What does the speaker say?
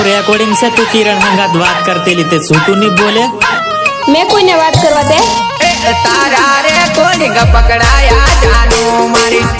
આખું રેકોર્ડિંગ છે તું કિરણ હંગાત વાત કરતેલી તે છૂટું નહીં બોલે? મેં કોઈને વાત કરવા દે? તારા રેકોર્ડિંગ પકડાયા જાનું મારી.